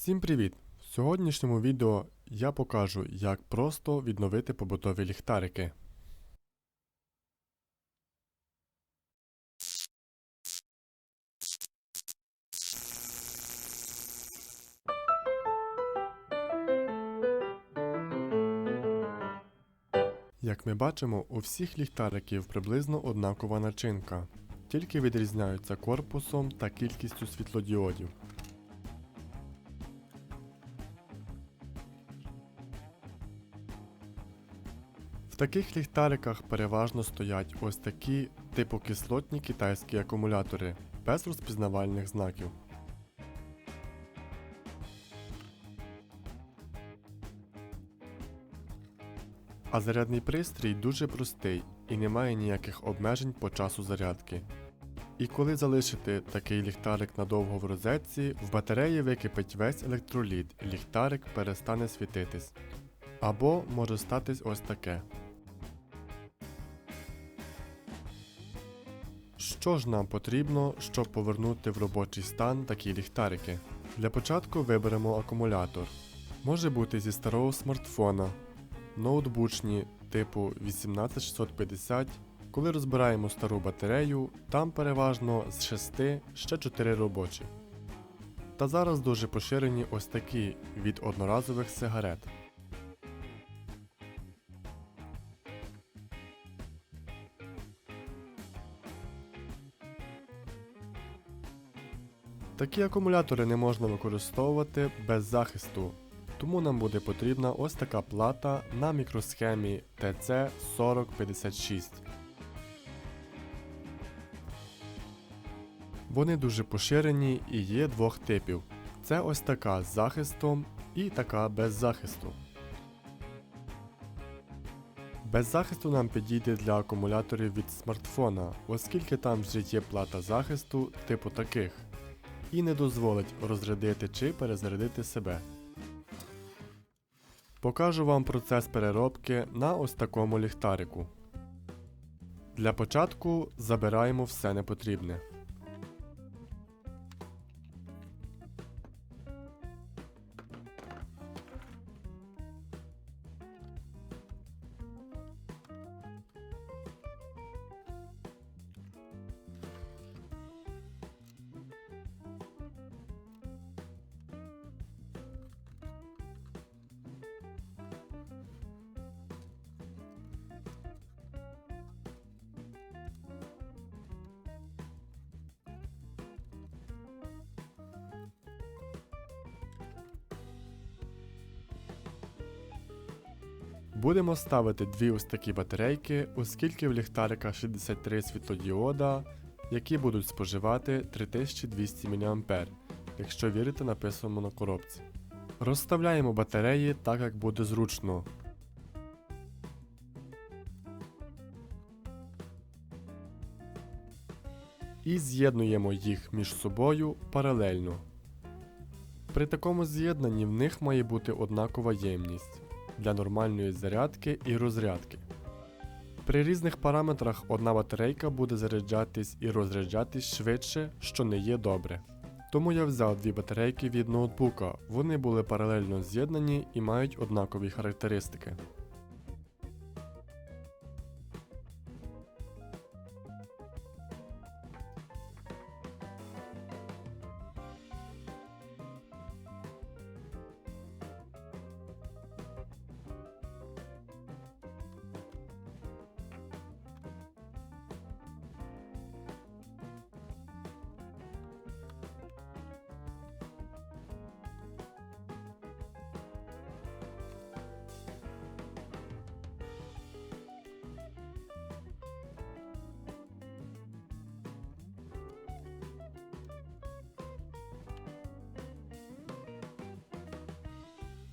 Всім привіт! В сьогоднішньому відео я покажу, як просто відновити побутові ліхтарики. Як ми бачимо, у всіх ліхтариків приблизно однакова начинка, тільки відрізняються корпусом та кількістю світлодіодів. Таких ліхтариках переважно стоять ось такі типу кислотні китайські акумулятори без розпізнавальних знаків. А зарядний пристрій дуже простий і не має ніяких обмежень по часу зарядки. І коли залишити такий ліхтарик надовго в розетці, в батареї википить весь електроліт ліхтарик перестане світитись. Або може статись ось таке. Що ж нам потрібно, щоб повернути в робочий стан такі ліхтарики? Для початку виберемо акумулятор. Може бути зі старого смартфона, ноутбучні типу 18650. Коли розбираємо стару батарею, там переважно з 6 ще 4 робочі. Та зараз дуже поширені ось такі від одноразових сигарет. Такі акумулятори не можна використовувати без захисту, тому нам буде потрібна ось така плата на мікросхемі TC4056. Вони дуже поширені і є двох типів. Це ось така з захистом і така без захисту. Без захисту нам підійде для акумуляторів від смартфона, оскільки там вже є плата захисту типу таких, і не дозволить розрядити чи перезарядити себе. Покажу вам процес переробки на ось такому ліхтарику. Для початку забираємо все непотрібне. Будемо ставити дві ось такі батарейки, оскільки в ліхтарика 63 світлодіода, які будуть споживати 3200 мА, якщо вірити написаному на коробці. Розставляємо батареї так, як буде зручно. І з'єднуємо їх між собою паралельно. При такому з'єднанні в них має бути однакова ємність для нормальної зарядки і розрядки. При різних параметрах одна батарейка буде заряджатись і розряджатись швидше, що не є добре. Тому я взяв дві батарейки від ноутбука, вони були паралельно з'єднані і мають однакові характеристики.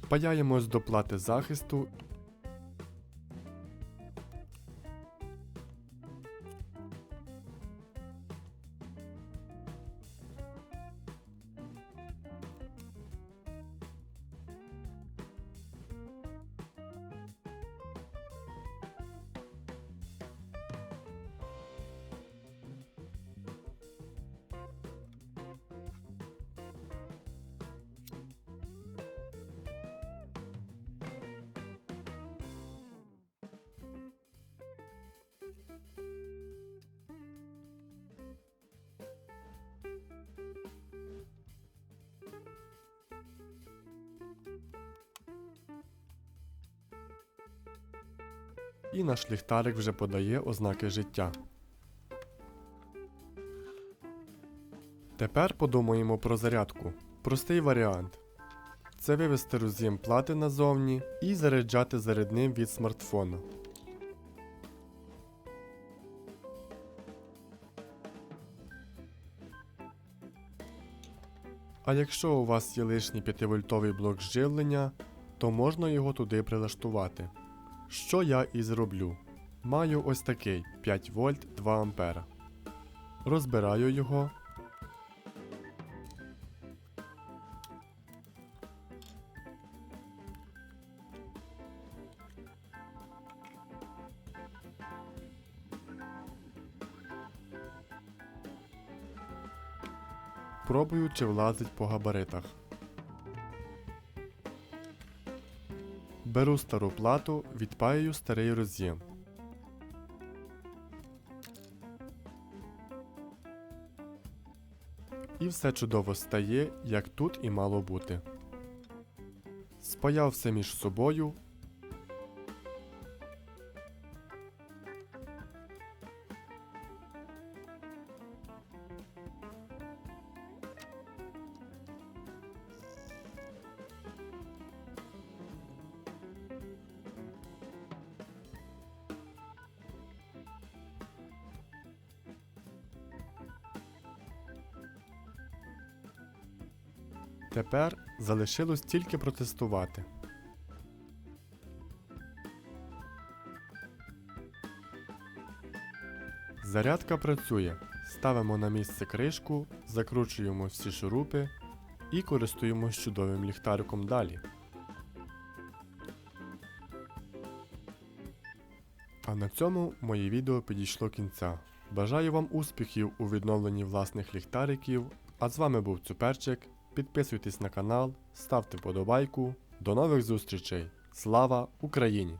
Паяємось до плати захисту. І наш ліхтарик вже подає ознаки життя. Тепер подумаємо про зарядку. Простий варіант. Це вивести роз'єм плати назовні і заряджати зарядним від смартфона. А якщо у вас є лишній 5-вольтовий блок живлення, то можна його туди прилаштувати. Що я і зроблю. Маю ось такий 5 вольт 2 ампера. Розбираю його. Пробую, чи влазить по габаритах. Беру стару плату, відпаюю старий роз'єм. І все чудово стає, як тут і мало бути. Спаяв все між собою. Тепер залишилось тільки протестувати. Зарядка працює. Ставимо на місце кришку, закручуємо всі шурупи і користуємось чудовим ліхтариком далі. А на цьому моє відео підійшло кінця. Бажаю вам успіхів у відновленні власних ліхтариків. А з вами був Цуперчик. Підписуйтесь на канал, ставте вподобайку. До нових зустрічей! Слава Україні!